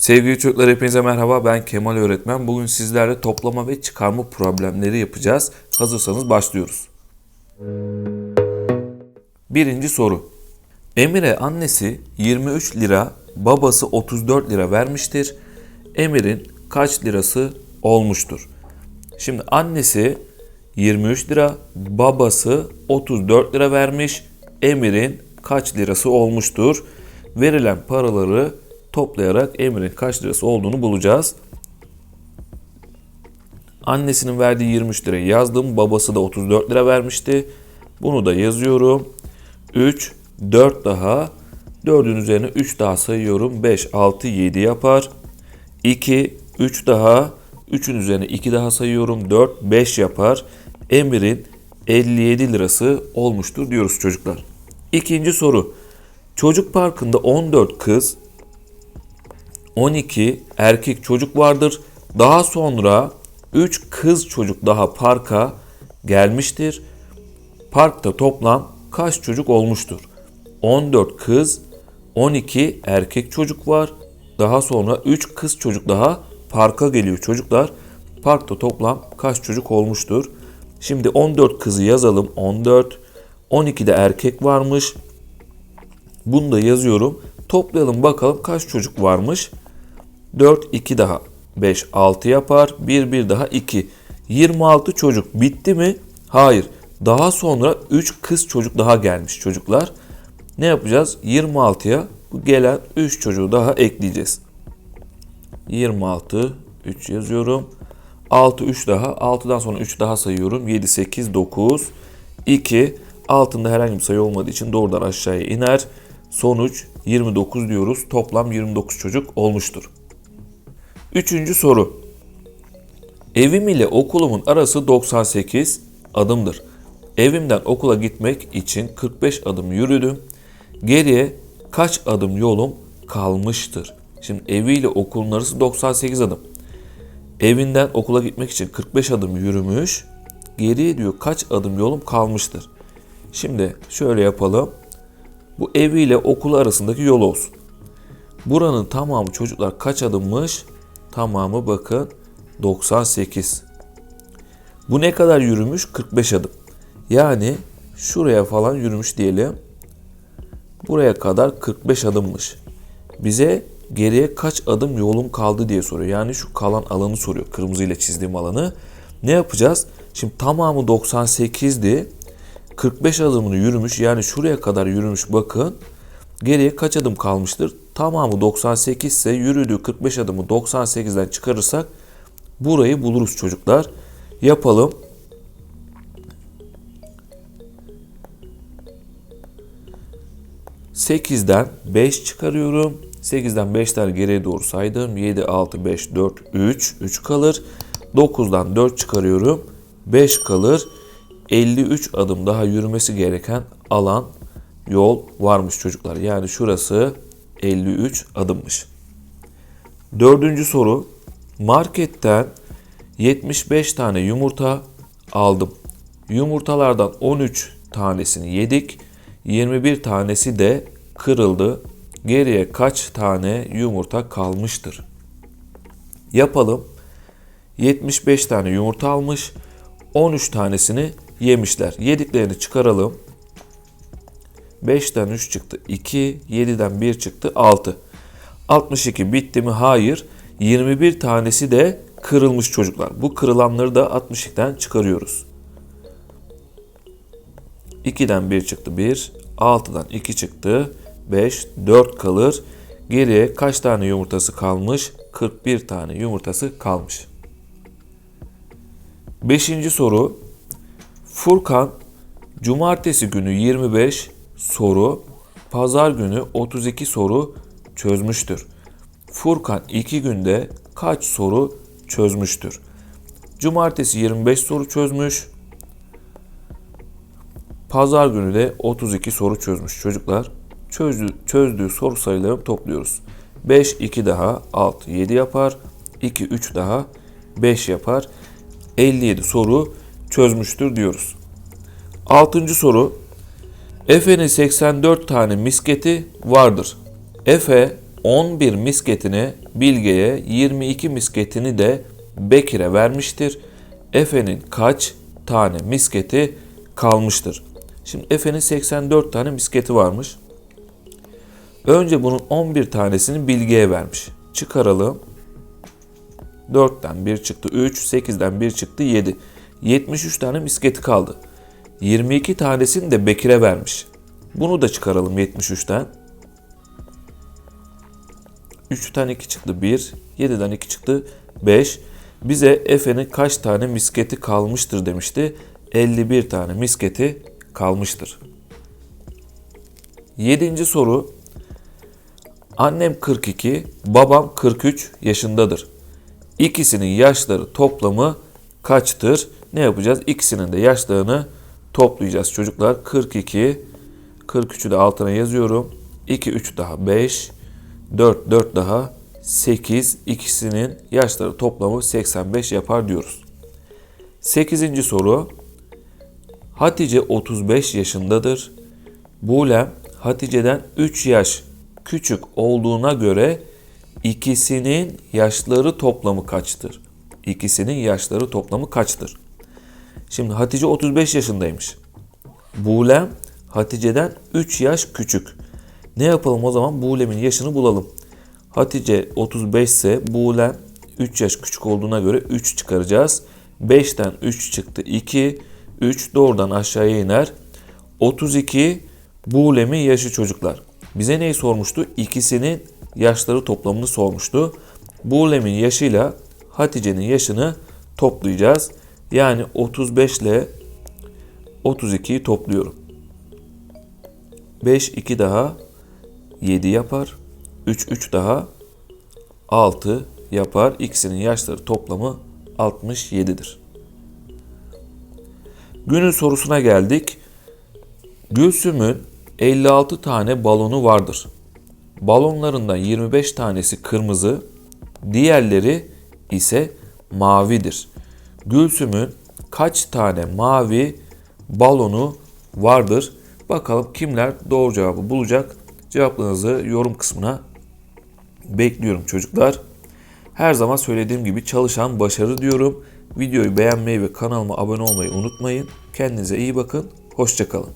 Sevgili çocuklar hepinize merhaba ben Kemal öğretmen. Bugün sizlerle toplama ve çıkarma problemleri yapacağız. Hazırsanız başlıyoruz. Birinci soru. Emir'e annesi 23 lira, babası 34 lira vermiştir. Emir'in kaç lirası olmuştur? Şimdi annesi 23 lira, babası 34 lira vermiş. Emir'in kaç lirası olmuştur? Verilen paraları toplayarak Emir'in kaç lirası olduğunu bulacağız. Annesinin verdiği 23 lirayı yazdım. Babası da 34 lira vermişti. Bunu da yazıyorum. 3, 4 daha. 4'ün üzerine 3 daha sayıyorum. 5, 6, 7 yapar. 2, 3 daha. 3'ün üzerine 2 daha sayıyorum. 4, 5 yapar. Emir'in 57 lirası olmuştur diyoruz çocuklar. İkinci soru. Çocuk parkında 14 kız, 12 erkek çocuk vardır. Daha sonra 3 kız çocuk daha parka gelmiştir. Parkta toplam kaç çocuk olmuştur? 14 kız, 12 erkek çocuk var. Daha sonra 3 kız çocuk daha parka geliyor çocuklar. Parkta toplam kaç çocuk olmuştur? Şimdi 14 kızı yazalım. 14. 12 de erkek varmış. Bunu da yazıyorum. Toplayalım bakalım kaç çocuk varmış. 4, 2 daha 5, 6 yapar. 1, 1 daha 2. 26 çocuk bitti mi? Hayır. Daha sonra 3 kız çocuk daha gelmiş çocuklar. Ne yapacağız? 26'ya bu gelen 3 çocuğu daha ekleyeceğiz. 26, 3 yazıyorum. 6, 3 daha. 6'dan sonra 3 daha sayıyorum. 7, 8, 9, 2. Altında herhangi bir sayı olmadığı için doğrudan aşağıya iner. Sonuç 29 diyoruz. Toplam 29 çocuk olmuştur. Üçüncü soru. Evim ile okulumun arası 98 adımdır. Evimden okula gitmek için 45 adım yürüdüm. Geriye kaç adım yolum kalmıştır? Şimdi eviyle okulun arası 98 adım. Evinden okula gitmek için 45 adım yürümüş. Geriye diyor kaç adım yolum kalmıştır? Şimdi şöyle yapalım. Bu eviyle okul arasındaki yol olsun. Buranın tamamı çocuklar kaç adımmış? Tamamı bakın 98. Bu ne kadar yürümüş? 45 adım. Yani şuraya falan yürümüş diyelim. Buraya kadar 45 adımmış. Bize geriye kaç adım yolum kaldı diye soruyor. Yani şu kalan alanı soruyor. Kırmızıyla çizdiğim alanı. Ne yapacağız? Şimdi tamamı 98'di. 45 adımını yürümüş. Yani şuraya kadar yürümüş bakın. Geriye kaç adım kalmıştır? Tamamı 98 ise yürüdüğü 45 adımı 98'den çıkarırsak burayı buluruz çocuklar. Yapalım. ...8'den 5 çıkarıyorum. 8'den 5 tane geriye doğru saydım. 7, 6, 5, 4, 3. 3 kalır. 9'dan 4 çıkarıyorum. 5 kalır. 53 adım daha yürümesi gereken alan yol varmış çocuklar. Yani şurası 53 adımmış. Dördüncü soru. Marketten 75 tane yumurta aldım. Yumurtalardan 13 tanesini yedik. 21 tanesi de kırıldı. Geriye kaç tane yumurta kalmıştır? Yapalım. 75 tane yumurta almış. 13 tanesini yemişler. Yediklerini çıkaralım. 5'ten 3 çıktı 2, 7'den 1 çıktı 6. 62 bitti mi? Hayır. 21 tanesi de kırılmış çocuklar. Bu kırılanları da 62'den çıkarıyoruz. 2'den 1 çıktı 1, 6'dan 2 çıktı 5, 4 kalır. Geriye kaç tane yumurtası kalmış? 41 tane yumurtası kalmış. Beşinci soru. Furkan cumartesi günü 25 soru, pazar günü 32 soru çözmüştür. Furkan 2 günde kaç soru çözmüştür? Cumartesi 25 soru çözmüş. Pazar günü de 32 soru çözmüş çocuklar. Çözdüğü, çözdüğü soru sayılarını topluyoruz. 5, 2 daha 6, 7 yapar. 2, 3 daha 5 yapar. 57 soru çözmüştür diyoruz. Altıncı soru. Efe'nin 84 tane misketi vardır. Efe 11 misketini Bilge'ye, 22 misketini de Bekir'e vermiştir. Efe'nin kaç tane misketi kalmıştır? Şimdi Efe'nin 84 tane misketi varmış. Önce bunun 11 tanesini Bilge'ye vermiş. Çıkaralım. 4'ten 1 çıktı 3, 8'den 1 çıktı 7. 73 tane misketi kaldı. 22 tanesini de Bekir'e vermiş. Bunu da çıkaralım 73'ten. 3'ten 2 çıktı 1, 7'den 2 çıktı 5. Bize Efe'nin kaç tane misketi kalmıştır demişti. 51 tane misketi kalmıştır. 7. soru. Annem 42, babam 43 yaşındadır. İkisinin yaşları toplamı kaçtır? Ne yapacağız? İkisinin de yaşlarını toplayacağız çocuklar. 42, 43'ü de altına yazıyorum. 2, 3 daha 5, 4, 4 daha 8. İkisinin yaşları toplamı 85 yapar diyoruz. 8. soru. Hatice 35 yaşındadır. Bulem Hatice'den 3 yaş küçük olduğuna göre ikisinin yaşları toplamı kaçtır? İkisinin yaşları toplamı kaçtır? Şimdi Hatice 35 yaşındaymış. Bulem Hatice'den 3 yaş küçük. Ne yapalım o zaman? Bulem'in yaşını bulalım. Hatice 35 ise Bulem 3 yaş küçük olduğuna göre 3 çıkaracağız. 5'ten 3 çıktı 2. 3 doğrudan aşağıya iner. 32 Bulem'in yaşı çocuklar. Bize neyi sormuştu? İkisinin yaşları toplamını sormuştu. Bulem'in yaşıyla Hatice'nin yaşını toplayacağız. Yani 35 ile 32'yi topluyorum. 5 2 daha 7 yapar. 3 3 daha 6 yapar. İkisinin yaşları toplamı 67'dir. Günün sorusuna geldik. Gülsüm'ün 56 tane balonu vardır. Balonlarından 25 tanesi kırmızı, diğerleri ise mavidir. Gülsüm'ün kaç tane mavi balonu vardır? Bakalım kimler doğru cevabı bulacak? Cevaplarınızı yorum kısmına bekliyorum çocuklar. Her zaman söylediğim gibi çalışan başarı diyorum. Videoyu beğenmeyi ve kanalıma abone olmayı unutmayın. Kendinize iyi bakın. Hoşçakalın.